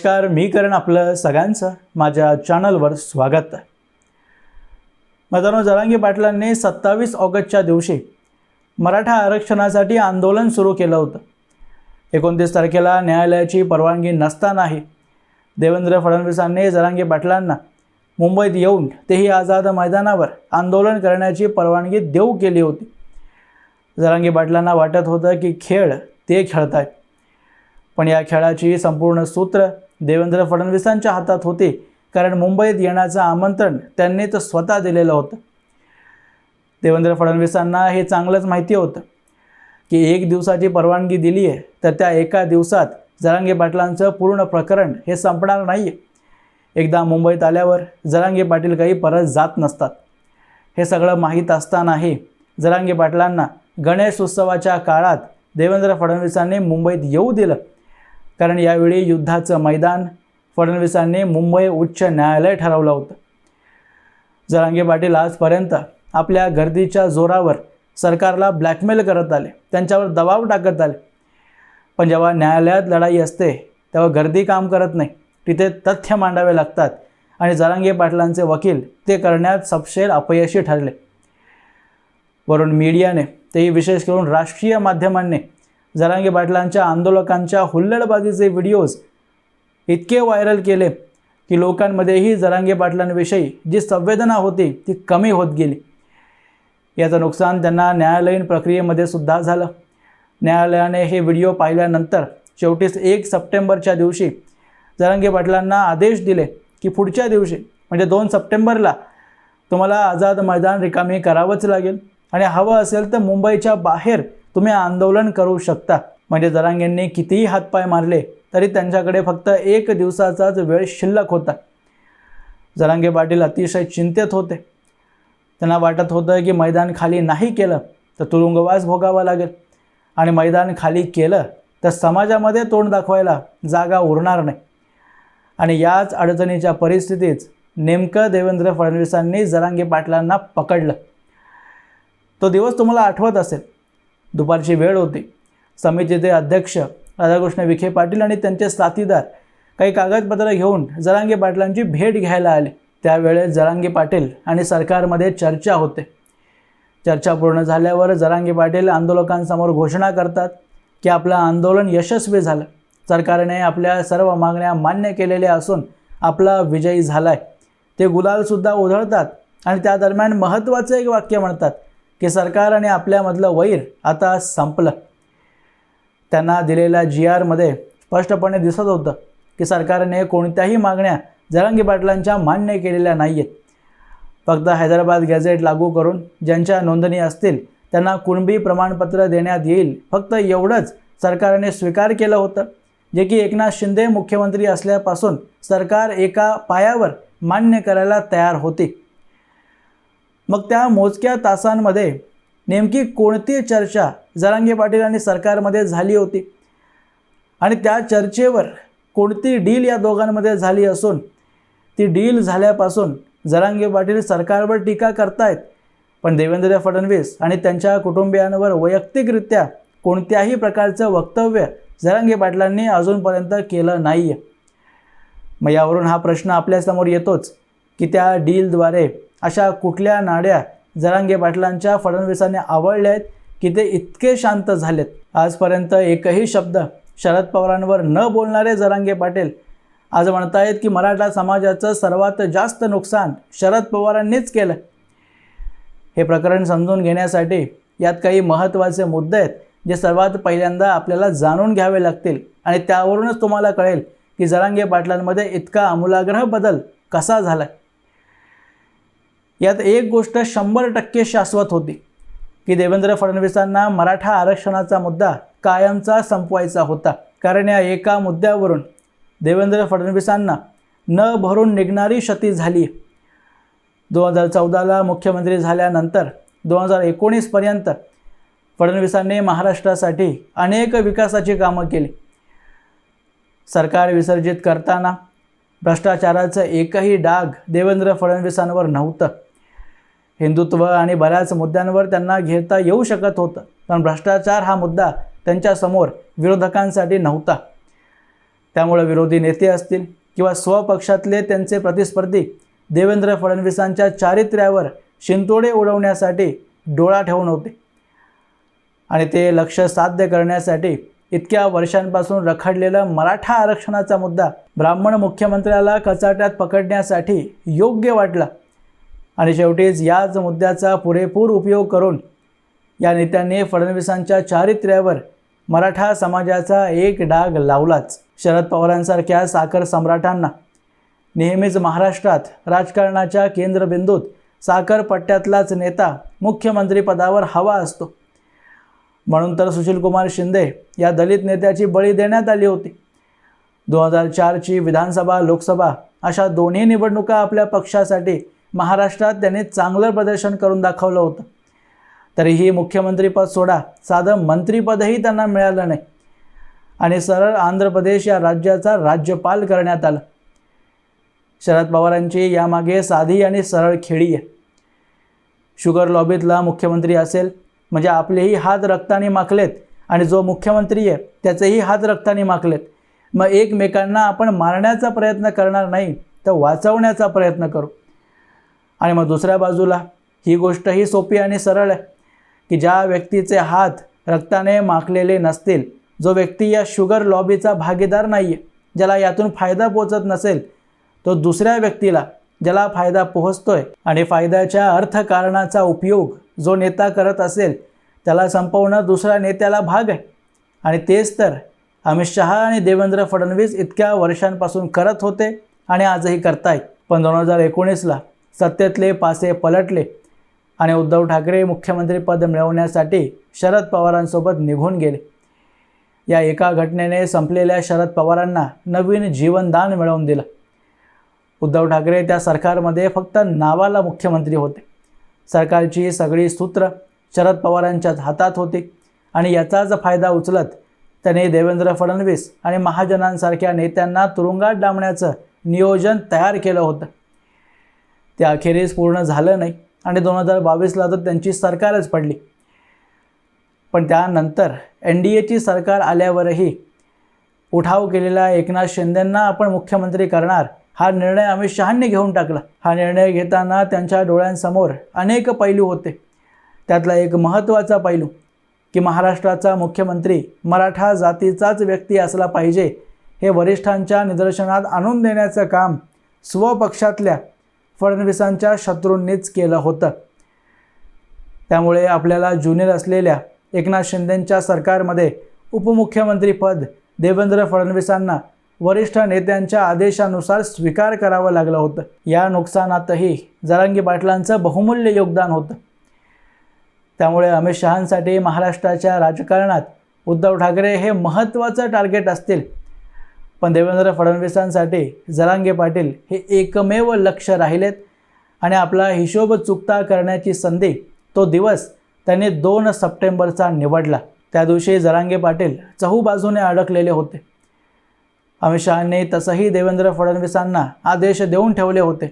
नमस्कार मी करण आपलं सगळ्यांचं माझ्या चॅनलवर स्वागत. आहे मित्रांनो जरांगी पाटलांनी सत्तावीस ऑगस्टच्या दिवशी मराठा आरक्षणासाठी आंदोलन सुरू केलं होतं. एकोणतीस तारखेला न्यायालयाची परवानगी नसतानाही देवेंद्र फडणवीसांनी जरांगी पाटलांना मुंबईत येऊन तेही आझाद मैदानावर आंदोलन करण्याची परवानगी देऊ केली होती. जरांगी पाटलांना वाटत होतं की खेळ ते खेळतायत. पण या खेळाची संपूर्ण सूत्र देवेंद्र फडणवीसांच्या हातात होते कारण मुंबईत येण्याचं आमंत्रण त्यांनी तर स्वतः दिलेलं होतं. देवेंद्र फडणवीसांना हे चांगलंच माहिती होतं की एक दिवसाची परवानगी दिली आहे तर त्या एका दिवसात जरांगे पाटलांचं पूर्ण प्रकरण हे संपणार नाही आहे एकदा मुंबईत आल्यावर जरांगे पाटील काही परत जात नसतात. हे सगळं माहीत असतानाही जरांगे पाटलांना गणेश उत्सवाच्या काळात देवेंद्र फडणवीसांनी मुंबईत येऊ दिलं. कारण यावेळी युद्धाचं मैदान फडणवीसांनी मुंबई उच्च न्यायालय ठरवलं होतं. जरांगे पाटील आजपर्यंत आपल्या गर्दीच्या जोरावर सरकारला ब्लॅकमेल करत आले. त्यांच्यावर दबाव टाकत आले. पण जेव्हा न्यायालयात लढाई असते तेव्हा गर्दी काम करत नाही. तिथे तथ्य मांडावे लागतात आणि जरांगे पाटलांचे वकील ते करण्यात सपशेल अपयशी ठरले. वरून मीडियाने तेही विशेष करून राष्ट्रीय माध्यमांनी जरांगे पाटलांच्या आंदोलकांच्या हुल्लडबाजीचे व्हिडिओज इतके व्हायरल केले की लोकांमध्येही जरांगे पाटलांविषयी जी संवेदना होती ती कमी होत गेली. याचं नुकसान त्यांना न्यायालयीन प्रक्रियेमध्ये सुद्धा झालं. न्यायालयाने हे व्हिडिओ पाहिल्यानंतर शेवटीच एक सप्टेंबरच्या दिवशी जरांगे पाटलांना आदेश दिले की पुढच्या दिवशी म्हणजे दोन सप्टेंबरला तुम्हाला आझाद मैदान रिकामी करावंच लागेल. आणि हवं असेल तर मुंबईच्या बाहेर तुम्ही आंदोलन करू शकता. म्हणजे जरांगेंनी कितीही हातपाय मारले तरी त्यांच्याकडे फक्त एक दिवसाचाच वेळ शिल्लक होता. जरांगे पाटील अतिशय चिंतेत होते. त्यांना वाटत होतं की मैदान खाली नाही केलं तर तुरुंगवास भोगावा लागेल. आणि मैदान खाली केलं तर समाजामध्ये तोंड दाखवायला जागा उरणार नाही. आणि याच अडचणीच्या परिस्थितीत नेमकं देवेंद्र फडणवीसांनी जरांगे पाटलांना पकडलं. तो दिवस तुम्हाला आठवत असेल दुपारची वेळ होती. समितीचे अध्यक्ष राधाकृष्ण विखे पाटील आणि त्यांचे साथीदार काही कागदपत्र घेऊन जरांगे पाटलांची भेट घ्यायला आले. त्यावेळेस जरांगे पाटील आणि सरकारमध्ये चर्चा होते. चर्चा पूर्ण झाल्यावर जरांगे पाटील आंदोलकांसमोर घोषणा करतात की आपलं आंदोलन यशस्वी झालं. सरकारने आपल्या सर्व मागण्या मान्य केलेल्या असून आपला विजयी झाला आहे ते गुलालसुद्धा उधळतात आणि त्या दरम्यान महत्त्वाचं एक वाक्य म्हणतात. की सरकार आणि आपल्यामधलं वैर आता संपलं. त्यांना दिलेल्या जी आरमध्ये स्पष्टपणे दिसत होतं की सरकारने कोणत्याही मागण्या जरांगी पाटलांच्या मान्य केलेल्या नाही आहेत फक्त हैदराबाद गॅझेट लागू करून ज्यांच्या नोंदणी असतील त्यांना कुणबी प्रमाणपत्र देण्यात येईल. फक्त एवढंच सरकारने स्वीकार केलं होतं. जे की एकनाथ शिंदे मुख्यमंत्री असल्यापासून सरकार एका पायावर मान्य करायला तयार होते. मग त्या मोजक्या तासांमध्ये नेमकी कोणती चर्चा जरांगे पाटील आणि सरकारमध्ये झाली होती? आणि त्या चर्चेवर कोणती डील या दोघांमध्ये झाली असून ती डील झाल्यापासून जरांगे पाटील सरकारवर टीका करतायत. पण देवेंद्र फडणवीस आणि त्यांच्या कुटुंबियांवर वैयक्तिकरित्या कोणत्याही प्रकारचं वक्तव्य जरांगे पाटलांनी अजूनपर्यंत केलं नाही आहे मग यावरून हा प्रश्न आपल्यासमोर येतोच की त्या डीलद्वारे अशा कुठल्या नाड्या जरांगे पाटलांच्या फडणवीसांनी आवडल्या आहेत की ते इतके शांत झालेत? आजपर्यंत एकही शब्द शरद पवारांवर न बोलणारे जरांगे पाटील आज म्हणतायत की मराठा समाजाचं सर्वात जास्त नुकसान शरद पवारांनीच केलं. हे प्रकरण समजून घेण्यासाठी यात काही महत्त्वाचे मुद्दे आहेत जे सर्वात पहिल्यांदा आपल्याला जाणून घ्यावे लागतील आणि त्यावरूनच तुम्हाला कळेल की जरांगे पाटलांमध्ये इतका आमूलाग्रह बदल कसा झाला यात एक गोष्ट शंभर टक्के शाश्वत होती की देवेंद्र फडणवीसांना मराठा आरक्षणाचा मुद्दा कायमचा संपवायचा होता. कारण या एका मुद्द्यावरून देवेंद्र फडणवीसांना न भरून निघणारी क्षती झाली. दोन हजार चौदाला मुख्यमंत्री झाल्यानंतर दोन हजार एकोणीसपर्यंत फडणवीसांनी महाराष्ट्रासाठी अनेक विकासाची कामं केली. सरकार विसर्जित करताना भ्रष्टाचाराचं एकही डाग देवेंद्र फडणवीसांवर नव्हतं. हिंदुत्व आणि बऱ्याच मुद्द्यांवर त्यांना घेता येऊ शकत होतं. पण भ्रष्टाचार हा मुद्दा त्यांच्यासमोर विरोधकांसाठी नव्हता. त्यामुळे विरोधी नेते असतील किंवा स्वपक्षातले त्यांचे प्रतिस्पर्धी देवेंद्र फडणवीसांच्या चारित्र्यावर शिंतोडे उडवण्यासाठी डोळा ठेवून होते. आणि ते लक्ष साध्य करण्यासाठी इतक्या वर्षांपासून रखडलेला मराठा आरक्षणाचा मुद्दा ब्राह्मण मुख्यमंत्र्याला कचाट्यात पकडण्यासाठी योग्य वाटला. आणि शेवटीच याच मुद्द्याचा पुरेपूर उपयोग करून या नेत्यांनी फडणवीसांच्या चारित्र्यावर मराठा समाजाचा एक डाग लावलाच. शरद पवारांसारख्या साखर सम्राटांना नेहमीच महाराष्ट्रात राजकारणाच्या केंद्रबिंदूत साखर पट्ट्यातलाच नेता मुख्यमंत्रीपदावर हवा असतो. म्हणून तर सुशीलकुमार शिंदे या दलित नेत्याची बळी देण्यात आली होती. दोन हजार चारची विधानसभा लोकसभा अशा दोन्ही निवडणुका आपल्या पक्षासाठी महाराष्ट्रात त्यांनी चांगलं प्रदर्शन करून दाखवलं होतं. तरीही मुख्यमंत्रीपद सोडा साधं मंत्रीपदही त्यांना मिळालं नाही. आणि सरळ आंध्र प्रदेश या राज्याचा राज्यपाल करण्यात आलं. शरद पवारांची यामागे साधी आणि सरळ खेळी आहे. शुगर लॉबीतला मुख्यमंत्री असेल म्हणजे आपलेही हात रक्ताने माखलेत आणि जो मुख्यमंत्री आहे त्याचेही हात रक्ताने माखलेत. मग एकमेकांना आपण मारण्याचा प्रयत्न करणार नाही तर वाचवण्याचा प्रयत्न करू. आणि मग दुसऱ्या बाजूला ही गोष्टही सोपी आणि सरळ आहे की ज्या व्यक्तीचे हात रक्ताने माखलेले नसतील जो व्यक्ती या शुगर लॉबीचा भागीदार नाही आहे ज्याला यातून फायदा पोचत नसेल तो दुसऱ्या व्यक्तीला ज्याला फायदा पोहोचतोय आणि फायद्याच्या अर्थकारणाचा उपयोग जो नेता करत असेल त्याला संपवणं दुसऱ्या नेत्याला भाग आहे. आणि तेच तर अमित शहा आणि देवेंद्र फडणवीस इतक्या वर्षांपासून करत होते आणि आजही करतायत. पण दोन हजार एकोणीसला सत्तेतले पासे पलटले आणि उद्धव ठाकरे मुख्यमंत्रीपद मिळवण्यासाठी शरद पवारांसोबत निघून गेले. या एका घटनेने संपलेल्या शरद पवारांना नवीन जीवनदान मिळवून दिलं. उद्धव ठाकरे त्या सरकारमध्ये फक्त नावाला मुख्यमंत्री होते. सरकारची सगळी सूत्र शरद पवारांच्याच हातात होती आणि याचाच फायदा उचलत त्याने देवेंद्र फडणवीस आणि महाजनांसारख्या नेत्यांना तुरुंगात डांबण्याचं नियोजन तयार केलं होतं. ते अखेरीस पूर्ण झालं नाही. आणि दोन हजार बावीसला तर त्यांची सरकारच पडली. पण त्यानंतर एन डी एची सरकार आल्यावरही उठाव केलेल्या एकनाथ शिंदेंना आपण मुख्यमंत्री करणार हा निर्णय अमित शहांनी घेऊन टाकला. हा निर्णय घेताना त्यांच्या डोळ्यांसमोर अनेक पैलू होते. त्यातला एक महत्त्वाचा पैलू की महाराष्ट्राचा मुख्यमंत्री मराठा जातीचाच व्यक्ती असला पाहिजे हे वरिष्ठांच्या निदर्शनात आणून देण्याचं काम स्वपक्षातल्या फडणवीसांच्या शत्रूंनीच केलं होतं. त्यामुळे आपल्याला ज्युनियर असलेल्या एकनाथ शिंदेंच्या सरकारमध्ये उपमुख्यमंत्रीपद देवेंद्र फडणवीसांना वरिष्ठ नेत्यांच्या आदेशानुसार स्वीकार करावं लागलं होतं. या नुकसानातही जरांगी पाटलांचं बहुमूल्य योगदान होतं. त्यामुळे अमित शहांसाठी महाराष्ट्राच्या राजकारणात उद्धव ठाकरे हे महत्त्वाचं टार्गेट असतील. पण देवेंद्र फडणवीसांसाठी जरांगे पाटील हे एकमेव लक्ष राहिलेत आणि आपला हिशोब चुकता करण्याची संधी तो दिवस त्यांनी दोन सप्टेंबरचा निवडला. त्या दिवशी जरांगे पाटील चहूबाजूने अडकलेले होते. अमित शहांनी तसंही देवेंद्र फडणवीसांना आदेश देऊन ठेवले होते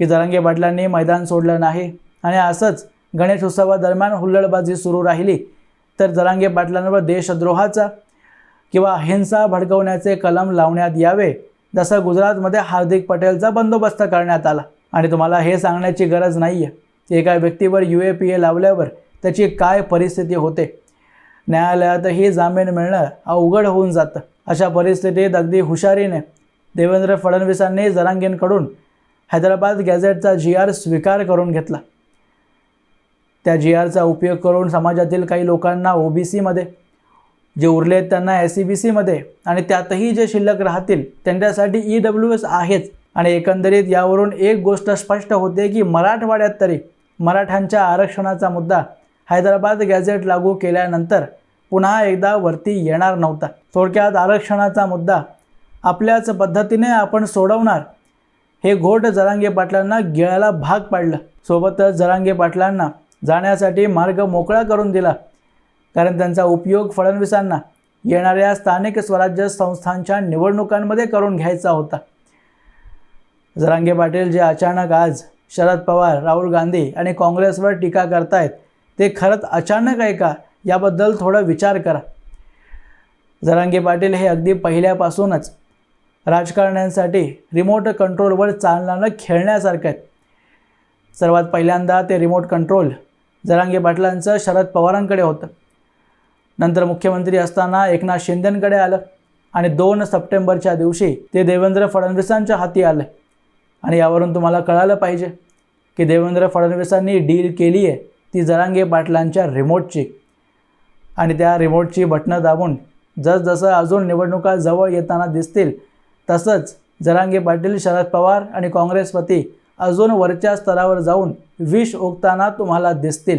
की जरांगे पाटलांनी मैदान सोडलं नाही आणि असंच गणेश उत्सवादरम्यान हुल्लडबाजी सुरू राहिली तर जरांगे पाटलांवर देशद्रोहाचा किंवा हिंसा भडकवण्याचे कलम लावण्यात यावे जसं गुजरातमध्ये हार्दिक पटेलचा बंदोबस्त करण्यात आला. आणि तुम्हाला हे सांगण्याची गरज नाही आहे एका व्यक्तीवर यू ए पी ए लावल्यावर त्याची काय परिस्थिती होते? न्यायालयातही जामीन मिळणं अवघड होऊन जातं. अशा परिस्थितीत अगदी हुशारीने देवेंद्र फडणवीसांनी जरांगींकडून हैदराबाद गॅझेटचा जी आर स्वीकार करून घेतला. त्या जी आरचा उपयोग करून समाजातील काही लोकांना ओ बी सीमध्ये जे उरले आहेत त्यांना एस सी बी सीमध्ये आणि त्यातही जे शिल्लक राहतील त्यांच्यासाठी ई डब्ल्यू एस आहेच. आणि एकंदरीत यावरून एक गोष्ट स्पष्ट होते की मराठवाड्यात तरी मराठ्यांच्या आरक्षणाचा मुद्दा हैदराबाद गॅझेट लागू केल्यानंतर पुन्हा एकदा वरती येणार नव्हता. थोडक्यात आरक्षणाचा मुद्दा आपल्याच पद्धतीने आपण सोडवणार हे घोट जरांगे पाटलांना गिळायला भाग पाडलं. सोबतच जरांगे पाटलांना जाण्यासाठी मार्ग मोकळा करून दिला. कारण त्यांचा उपयोग फडणवीसांना येणाऱ्या स्थानिक स्वराज्य संस्थांच्या निवडणुकांमध्ये करून घ्यायचा होता. जरांगे पाटील जे अचानक आज शरद पवार राहुल गांधी आणि काँग्रेसवर टीका करतायत ते खरंच अचानक आहे का? याबद्दल थोडा विचार करा. जरांगे पाटील हे अगदी पहिल्यापासूनच राजकारण्यांसाठी रिमोट कंट्रोलवर चालनानं खेळण्यासारखं आहे सर्वात पहिल्यांदा ते रिमोट कंट्रोल जरांगे पाटलांचं शरद पवारांकडे होतं. नंतर मुख्यमंत्री असताना एकनाथ शिंदेंकडे आलं आणि दोन सप्टेंबरच्या दिवशी ते देवेंद्र फडणवीसांच्या हाती आलं. आणि यावरून तुम्हाला कळालं पाहिजे की देवेंद्र फडणवीसांनी डील केली आहे ती जरांगे पाटलांच्या रिमोटची. आणि त्या रिमोटची बटणं दाबून जसजसं अजून निवडणुका जवळ येताना दिसतील तसंच जरांगे पाटील शरद पवार आणि काँग्रेसपती अजून वरच्या स्तरावर जाऊन विष ओकताना तुम्हाला दिसतील.